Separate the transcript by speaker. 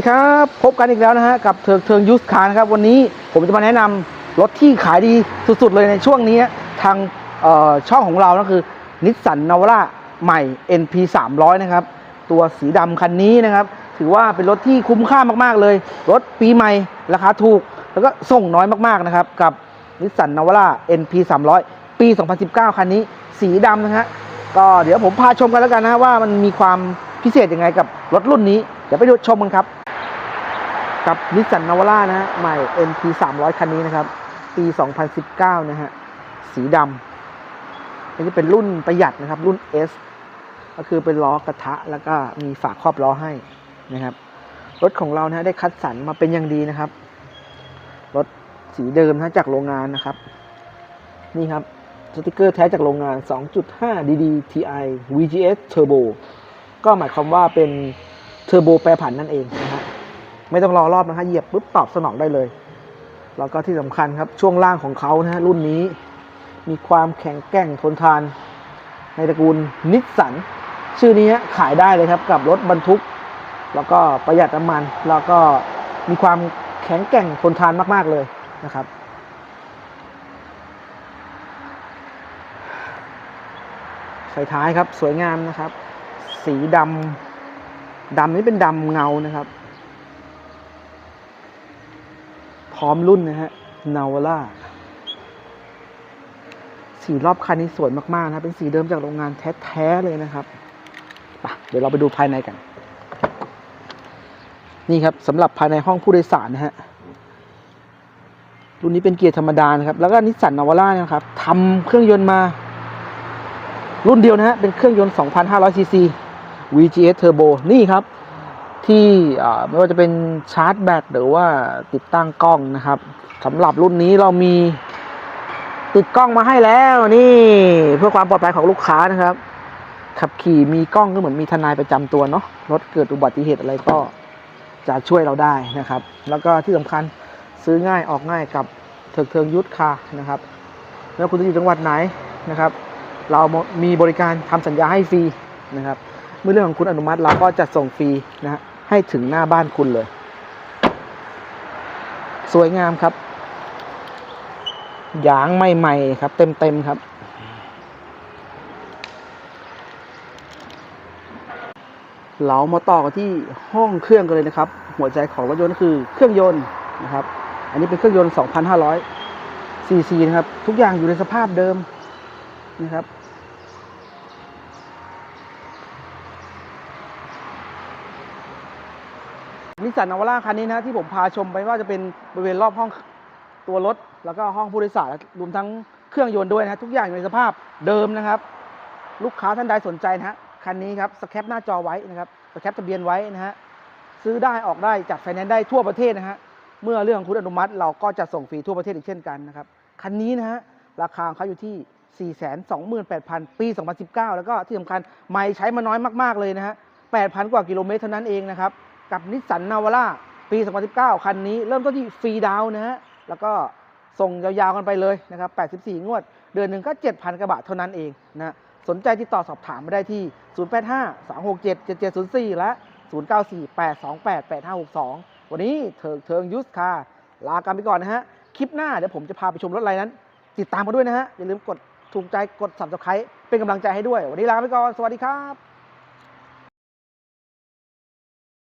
Speaker 1: ดีครับพบกันอีกแล้วนะฮะกับเทิงเทิงยูสคาร์นะครับวันนี้ผมจะมาแนะนำรถที่ขายดีสุดๆเลยในช่วงนี้ทางช่องของเรานะคือนิสสันนาวาร่าใหม่ NP 300นะครับตัวสีดำคันนี้นะครับ ถือว่าเป็นรถที่คุ้มค่ามากๆเลย รถปีใหม่ราคาถูก แล้วก็ส่งน้อยมากๆนะครับ กับนิสสันนาวาร่า NP 300 ปี 2019 คันนี้สีดำนะฮะก็เดี๋ยวผมพาชมกันแล้วกันนะว่ามันมีความพิเศษยังไงกับรถรุ่นนี้เดี๋ยวไปดูชมกันครับ กับนิสสันนาวาร่านะฮะใหม่ NP 300 คันนี้นะครับ ปี 2019 นะฮะ สีดำอันนี้เป็นรุ่นประหยัดนะครับ รุ่น S ก็คือเป็นล้อกระทะ แล้วก็มีฝาครอบล้อให้นะครับ รถของเรานะฮะได้คัดสรรมาเป็นอย่างดีนะครับ รถสีเดิมนะจากโรงงานนะครับ นี่ครับสติกเกอร์แท้จากโรงงาน 2.5 DD TI VGS Turbo ก็หมายความว่าเป็นเทอร์โบแปรผันนั่นเองนะฮะ ไม่ต้องรอรอบนะฮะเหยียบปุ๊บตอบสนองได้เลย แล้วก็ที่สำคัญครับช่วงล่างของเขานะฮะรุ่นนี้มีความแข็งแกร่งทนทาน ในตระกูลนิสสันชื่อนี้ขายได้เลยครับกับรถบรรทุก แล้วก็ประหยัดน้ำมัน แล้วก็มีความแข็งแกร่งทนทานมาก ๆเลยนะครับ ไฟท้ายครับสวยงามนะครับ สีดำดำนี้เป็นดำเงานะครับ พ ร้อมรุ่นนะฮะนาวาร่าสีรอบคันนี้สวยมากๆนะครับเป็นสีเดิมจากโรงงานแท้ๆเลยนะครับไปเดี๋ยวเราไปดูภายในกัน นี่ครับสำหรับภายในห้องผู้โดยสารนะฮะรุ่นนี้เป็นเกียร์ธรรมดานะครับ แล้วก็นิสสันนาวาร่าเนี่ยนะครับทำเครื่องยนต์มา รุ่นเดียวนะฮะเป็นเครื่องยนต์ 2,500ซีซี VGS Turbo นี่ครับ ที่ไม่ว่าจะเป็นชาร์จแบตหรือว่าติดตั้งกล้องนะครับสำหรับรุ่นนี้เรามีติดกล้องมาให้แล้วนี่เพื่อความปลอดภัยของลูกค้านะครับ ขับขี่มีกล้องก็เหมือนมีทนายประจำตัวเนาะรถเกิดอุบัติเหตุอะไรก็จะช่วยเราได้นะครับ แล้วก็ที่สำคัญซื้อง่ายออกง่ายกับเถิกเทิงยุทธคานะครับ แล้วคุณจะอยู่จังหวัดไหนนะครับ เรามีบริการทำสัญญาให้ฟรีนะครับ เมื่อเรื่องของคุณอนุมัติเราก็จะส่งฟรีนะฮะ ให้ถึงหน้าบ้านคุณเลย สวยงามครับยางใหม่ๆครับ เต็มๆครับ เรามาต่อกันที่ห้องเครื่องกันเลยนะครับ หัวใจของรถยนต์ก็คือเครื่องยนต์นะครับ อันนี้เป็นเครื่องยนต์ 2,500ซีซีนะครับ ทุกอย่างอยู่ในสภาพเดิมนะครับ นิสสันนาวาร่าคันนี้นะที่ผมพาชมไปว่าจะเป็นบริเวณรอบห้องตัวรถ แล้วก็ห้องผู้โดยสารรวมทั้งเครื่องยนต์ด้วยนะทุกอย่างอยู่ในสภาพเดิมนะครับ ลูกค้าท่านใดสนใจนะฮะคันนี้ครับสแคปหน้าจอไว้นะครับสแคปทะเบียนไว้นะฮะซื้อได้ออกได้จัดไฟแนนซ์ได้ทั่วประเทศนะฮะเมื่อเรื่องคุณอนุมัติเราก็จะส่งฟรีทั่วประเทศอีกเช่นกันนะครับคันนี้นะฮะราคาองเขาอยู่ที่ 428,000 ปี 2019 แล้วก็ที่สำคัญไม่ใช้มาน้อยมาก ๆ เลยนะฮะ 8,000 กว่ากิโลเมตรเท่านั้นเองนะครับ กับนิสสันนาวาร่าปี 2019 คันนี้เริ่มต้นที่ฟรีดาวนะฮะ แล้วก็ส่งยาวๆกันไปเลยนะครับ 84 งวด เดือนหนึ่งก็ 7,000กว่าบาทเท่านั้นเองนะ สนใจติดต่อสอบถามมาได้ที่ 085 267 7704 และ 094 828 8562 วันนี้เถิงเทิงยูสคาลากันไปก่อนนะฮะ คลิปหน้าเดี๋ยวผมจะพาไปชมรถอะไรนั้น ติดตามมาด้วยนะฮะ อย่าลืมกดถูกใจกด subscribe เป็นกำลังใจให้ด้วย วันนี้ลาไปก่อน สวัสดีครับ